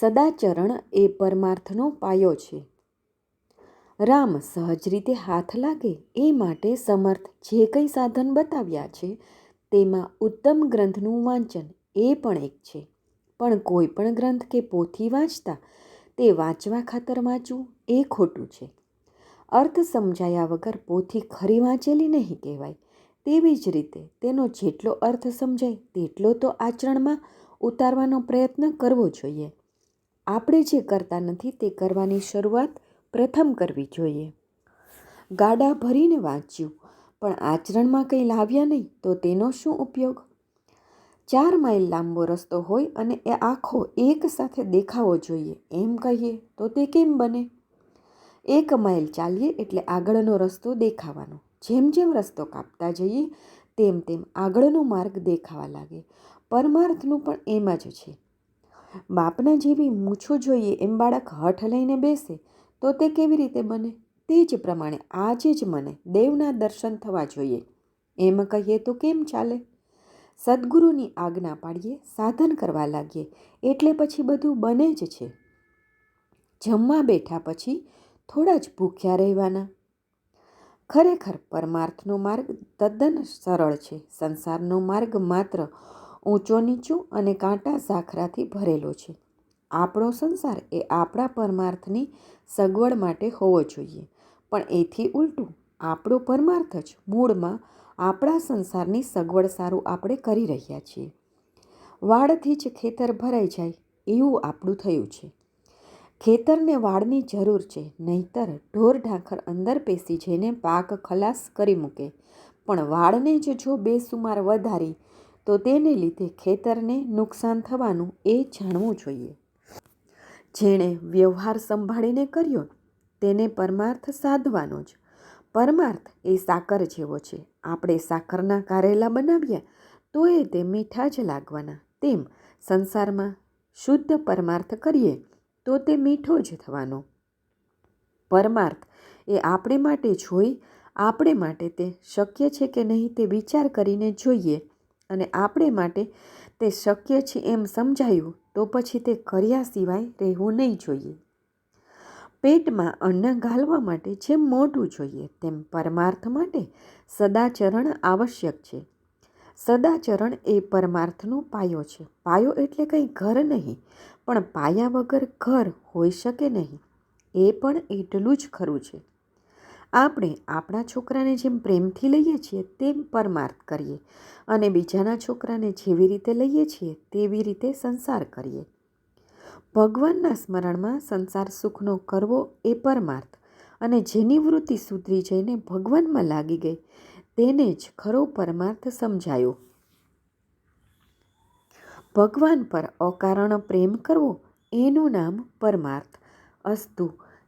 સદાચરણ એ પરમાર્થનો પાયો છે. રામ સહજ રીતે હાથ લાગે એ માટે સમર્થ જે કંઈ સાધન બતાવ્યા છે તેમાં ઉત્તમ ગ્રંથનું વાંચન એ પણ એક છે. પણ કોઈ પણ ગ્રંથ કે પોથી વાંચતા તે વાંચવા ખાતર વાંચવું એ ખોટું છે. અર્થ સમજાયા વગર પોથી ખરી વાંચેલી નહીં કહેવાય. તેવી જ રીતે તેનો જેટલો અર્થ સમજાય તેટલો તો આચરણમાં ઉતારવાનો પ્રયત્ન કરવો જોઈએ. આપણે જે કરતા નથી તે કરવાની શરૂઆત પ્રથમ કરવી જોઈએ. ગાડા ભરીને વાંચ્યું, પણ આચરણમાં કંઈ લાવ્યા નહીં, તો તેનો શું ઉપયોગ? ચાર માઇલ લાંબો રસ્તો હોય અને એ આખો એક સાથે દેખાવો જોઈએ, એમ કહીએ તો તે કેમ બને? એક માઇલ ચાલીએ એટલે આગળનો રસ્તો દેખાવાનો. જેમ જેમ રસ્તો કાપતા જઈએ, તેમ તેમ આગળનો માર્ગ દેખાવા લાગે. પરમાર્થનું પણ એમ જ છે. બાપના જેવી મૂછો જોઈએ એમ બાળક હઠ લઈને બેસે, તો તે કેવી રીતે બને? તે જ પ્રમાણે આજે જ મને દેવના દર્શન થવા જોઈએ. એમ કહીએ તો કેમ ચાલે? સદગુરુની આજ્ઞા પાડીએ, સાધન કરવા લાગીએ, એટલે પછી બધું બને જ છે. જમવા બેઠા પછી થોડા જ ભૂખ્યા રહેવાના. ખરેખર પરમાર્થનો માર્ગ તદ્દન સરળ છે. સંસારનો માર્ગ માત્ર ઊંચો નીચો અને કાંટા ઝાખરાથી ભરેલો છે. આપણો સંસાર એ આપણા પરમાર્થની સગવડ માટે હોવો જોઈએ. પણ એથી ઉલટું, આપણો પરમાર્થ જ મૂળમાં આપણા સંસારની સગવડ સારું આપણે કરી રહ્યા છીએ. વાડથી જ ખેતર ભરાઈ જાય એવું આપણું થયું છે. ખેતરને વાડની જરૂર છે, નહીતર ઢોર ઢાંખર અંદર પેસી જઈને પાક ખલાસ કરી મૂકે. પણ વાળને જ જો બેસુમાર વધારી તો તેને લીધે ખેતરને નુકસાન થવાનું એ જાણવું જોઈએ. જેણે વ્યવહાર સંભાળીને કર્યો, તેને પરમાર્થ સાધવાનો જ. પરમાર્થ એ સાકર જેવો છે. આપણે સાકરના કારેલા બનાવ્યા, તો એ તે મીઠા જ લાગવાના. તેમ સંસારમાં શુદ્ધ પરમાર્થ કરીએ, તો તે મીઠો જ થવાનો. પરમાર્થ એ આપણે માટે જોઈ, આપણે માટે તે શક્ય છે કે નહીં તે વિચાર કરીને જોઈએ અને આપણે માટે તે શક્ય છે એમ સમજાયું તો પછી તે કર્યા સિવાય રહેવું નહીં જોઈએ. પેટમાં અન્ન ઘાલવા માટે જેમ મોઢું જોઈએ તેમ પરમાર્થ માટે સદાચરણ આવશ્યક છે. સદાચરણ એ પરમાર્થનો પાયો છે. પાયો એટલે કંઈ ઘર નહીં, પણ પાયા વગર ઘર હોઈ શકે નહીં. એ પણ એટલું જ ખરું છે. આપણે આપણા છોકરાને જેમ પ્રેમથી લઈએ છીએ, તેમ પરમાર્થ કરીએ અને બીજાના છોકરાને જેવી રીતે લઈએ છીએ, તેવી રીતે સંસાર કરીએ. ભગવાનના સ્મરણમાં સંસાર સુખનો કરવો એ પરમાર્થ અને જેની વૃત્તિ સુધરી જઈને ભગવાનમાં લાગી ગઈ, તેને જ ખરો પરમાર્થ સમજાયો. ભગવાન પર અકારણ પ્રેમ કરવો, એનું નામ પરમાર્થ અસ્તુ